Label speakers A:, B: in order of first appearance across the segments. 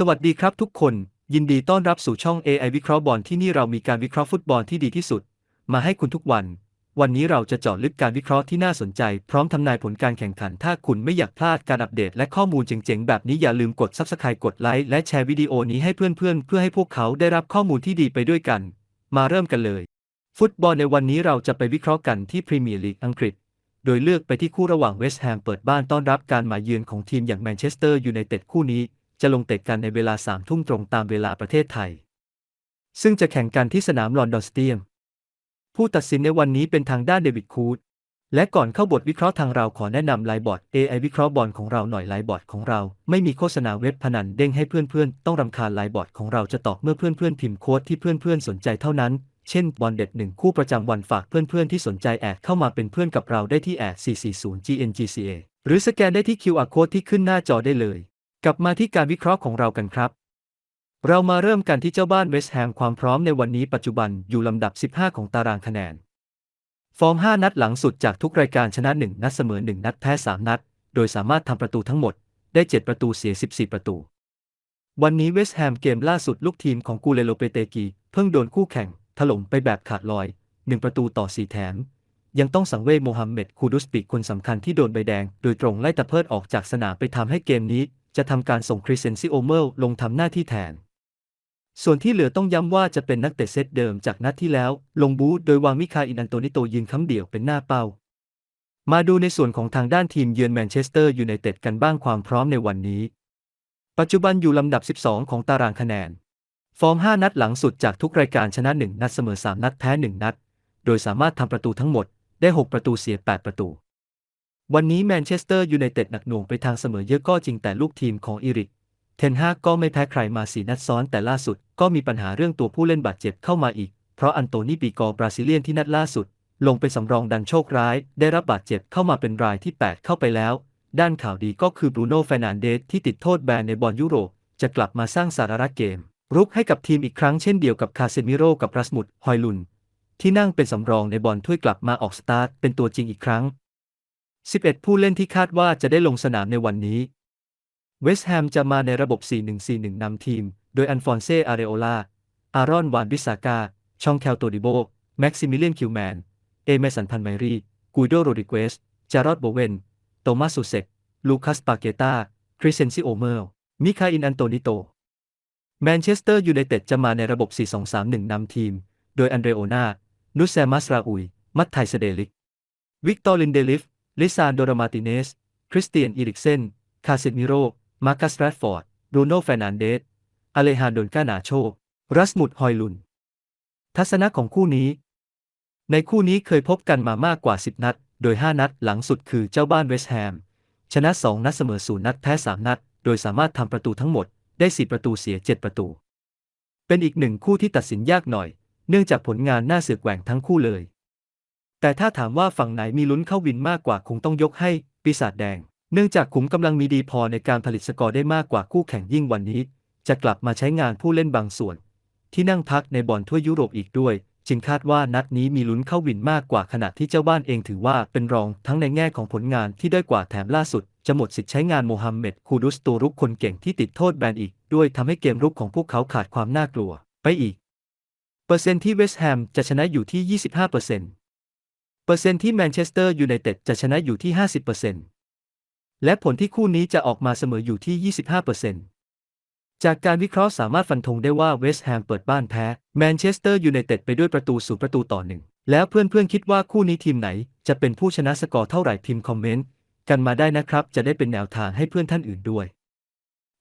A: สวัสดีครับทุกคน ยินดีต้อนรับสู่ช่อง AI วิเคราะห์บอลที่นี่เรามีการวิเคราะห์ฟุตบอลที่ดีที่สุด มาให้คุณทุกวัน วันนี้เราจะเจาะลึกการวิเคราะห์ที่น่าสนใจ พร้อมทำนายผลการแข่งขัน ถ้าคุณไม่อยากพลาดการอัปเดตและข้อมูลเจ๋งๆ แบบนี้อย่าลืมกด Subscribe กดไลค์และแชร์วิดีโอนี้ให้เพื่อนๆ เพื่อให้พวกเขาได้รับข้อมูลที่ดีไปด้วยกัน มาเริ่มกันเลย ฟุตบอลในวันนี้เราจะไปวิเคราะห์กันที่พรีเมียร์ลีกอังกฤษโดยเลือกไปที่คู่ระหว่างเวสต์แฮมเปิดบ้านต้อนรับการมาเยือนของทีมอย่างแมนเชสเตอร์ยูไนเต็ดคู่นี้ จะลงเตะกันในเวลาสามทุ่มตรงตามเวลาประเทศไทย ซึ่งจะแข่งกันที่สนามลอนดอนสเตียม ผู้ตัดสินในวันนี้เป็นทางด้านเดวิดคูดและก่อนเข้าบทวิเคราะห์ทางเราขอแนะนำไลน์บอร์ด AI วิเคราะห์บอลของเราหน่อยไลน์บอร์ดของเรา ไม่มีโฆษณาเว็บพนันเด้งให้เพื่อนๆ ต้องรำคาญไลน์บอร์ดของเราจะตอบเมื่อเพื่อนๆ พิมพ์โค้ดที่เพื่อนๆ สนใจเท่านั้น เช่น บอลเด็ดหนึ่งคู่ประจำวันฝากเพื่อนๆ ที่สนใจแอดเข้ามาเป็นเพื่อนกับเราได้ที่แอด440 GNGCA หรือสแกนได้ที่ QR code ที่ขึ้นหน้าจอได้เลย กลับมาที่การวิเคราะห์ของเรากันครับ เรามาเริ่มกันที่เจ้าบ้านเวสต์แฮมความพร้อมในวันนี้ปัจจุบันอยู่ลำดับ 15 ของตารางคะแนน ฟอร์ม 5 นัดหลังสุดจากทุกรายการชนะ 1 นัดเสมอ 1 นัดแพ้ 3 นัด โดยสามารถทำประตูทั้งหมด ได้ 7 ประตูเสีย 14 ประตู วันนี้เวสต์แฮมเกมล่าสุดลูกทีมของกูเลโลเปเตกี เพิ่งโดนคู่แข่ง ถล่มไปแบบขาดลอย 1 ประตูต่อ 4 แถม ยังต้องสังเวยโมฮัมเหม็ดคูดุสปิกคนสำคัญที่โดนใบแดง โดยตรงไล่ตะเพิดออกจากสนามไปทำให้เกมนี้ จะทำการส่งคริสเซนซิโอเมลลงทำหน้าที่แทน ส่วนที่เหลือต้องย้ำว่าจะเป็นนักเตะเซตเดิมจากนัดที่แล้ว ลงบูธโดยวางมิคาอินอันโตนิโตยืนค้ำเดี่ยวเป็นหน้าเป้า มาดูในส่วนของทางด้านทีมเยือนแมนเชสเตอร์ยูไนเต็ดกันบ้างความพร้อมในวันนี้ ปัจจุบันอยู่ลำดับ 12 ของตารางคะแนน ฟอร์ม 5 นัดหลังสุดจากทุกรายการชนะ 1 นัดเสมอ 3 นัดแพ้ 1 นัด โดยสามารถทำประตูทั้งหมดได้ 6 ประตูเสีย 8 ประตู วันนี้แมนเชสเตอร์ยูไนเต็ดหนักหน่วงไปทางเสมอเยอะก็จริงแต่ลูกทีมของอีริก เทนฮากก็ไม่แพ้ใครมาสีนัดซ้อนแต่ล่าสุดก็มีปัญหาเรื่องตัวผู้เล่นบาดเจ็บเข้ามาอีก เพราะอันโตนีปีกอบราซิเลียนที่นัดล่าสุด ลงไปสำรองดันโชคร้าย ได้รับบาดเจ็บเข้ามาเป็นรายที่ 8 เข้าไปแล้ว ด้านข่าวดีก็คือบรูโน่เฟรนันเดสที่ติดโทษแบนในบอลยุโรปจะกลับมาสร้างสาระเกม รุกให้กับทีมอีกครั้งเช่นเดียวกับคาเซมิโร่กับรัสมุดฮอยลุนที่นั่งเป็นสำรองในบอลถ้วยกลับมาออกสตาร์ทเป็นตัวจริงอีกครั้ง 11 ผู้เล่นที่คาดว่าจะได้ลงสนามในวันนี้ เวสต์แฮมจะมาในระบบ 4-1-4-1 นำทีม โดยอันฟอนเซอาเรโอลา อารอน วานบิสากา ชองแคลโตดิโบ แม็กซิมิเลียน คิวแมน เอเมสัน พันไมรี กูโด โรดิเกส จารอดโบเวน โตมัสซูเซก ลูคัส ปาเกตา คริเซนซิโอเมล มิคาอิน อันโตนิโต แมนเชสเตอร์ยูไนเต็ดจะมาในระบบ 4-2-3-1 นำทีม โดยอันเดรโอนา นุสแซมัสราอุย มัตไทเสเดลิก วิกตอร์ลินเดลิฟ ลิซานโดรมาติเนส คริสเตียนอีริกเซน คาเซมิโร มาร์คัสแรดฟอร์ดบรูโน่เฟรนันเดส อเลฮานโดนกานาโช รัสมุดฮอยลุน ทัศนะของคู่นี้ ในคู่นี้เคยพบกันมามากกว่า 10 นัด โดย 5 นัดหลังสุดคือเจ้าบ้านเวสต์แฮม ชนะ 2 นัดเสมอ0นัดแพ้ 3 นัด โดยสามารถทำประตูทั้งหมดได้ 4 ประตูเสีย 7 ประตู เป็นอีกหนึ่งคู่ที่ตัดสินยากหน่อย เนื่องจากผลงานน่าเสือกแหว่งทั้งคู่เลย แต่ถ้าถามว่าฝั่งไหนมีลุ้นเข้าวินมากกว่าคงต้องยกให้ปีศาจแดง เนื่องจากขุมกำลังมีดีพอในการผลิตสกอร์ได้มากกว่าคู่แข่งยิ่งวันนี้ จะกลับมาใช้งานผู้เล่นบางส่วน ที่นั่งพักในบอลทั่วยุโรปอีกด้วย จึงคาดว่านัดนี้มีลุ้นเข้าวินมากกว่าขณะที่เจ้าบ้านเองถือว่าเป็นรองทั้งในแง่ของผลงานที่ด้อยกว่าแถมล่าสุด จะหมดสิทธิ์ใช้งานโมฮัมเหม็ดคูดุสตัวรุกคนเก่งที่ติดโทษแบนอีก ด้วยทำให้เกมรุกของพวกเขาขาดความน่ากลัว ไปอีก เปอร์เซ็นต์ที่เวสต์แฮมจะชนะอยู่ที่ 25%เปอร์เซ็นต์ เปอร์เซ็นต์ที่แมนเชสเตอร์ยูไนเต็ดจะชนะอยู่ที่ 50%และผลที่คู่นี้จะออกมาเสมออยู่ที่ 25%จากการวิเคราะห์สามารถฟันธงได้ว่าเวสต์แฮมเปิดบ้านแพ้แมนเชสเตอร์ยูไนเต็ดไปด้วยประตูสู่ประตูต่อหนึ่ง แล้วเพื่อนๆคิดว่าคู่นี้ทีมไหน จะเป็นผู้ชนะสกอร์เท่าไหร่พิมพ์คอมเมนต์กันมาได้นะครับ จะได้เป็นแนวทางให้เพื่อนท่านอื่นด้วย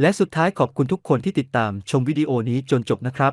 A: และสุดท้ายขอบคุณทุกคนที่ติดตามชมวิดีโอนี้จนจบนะครับ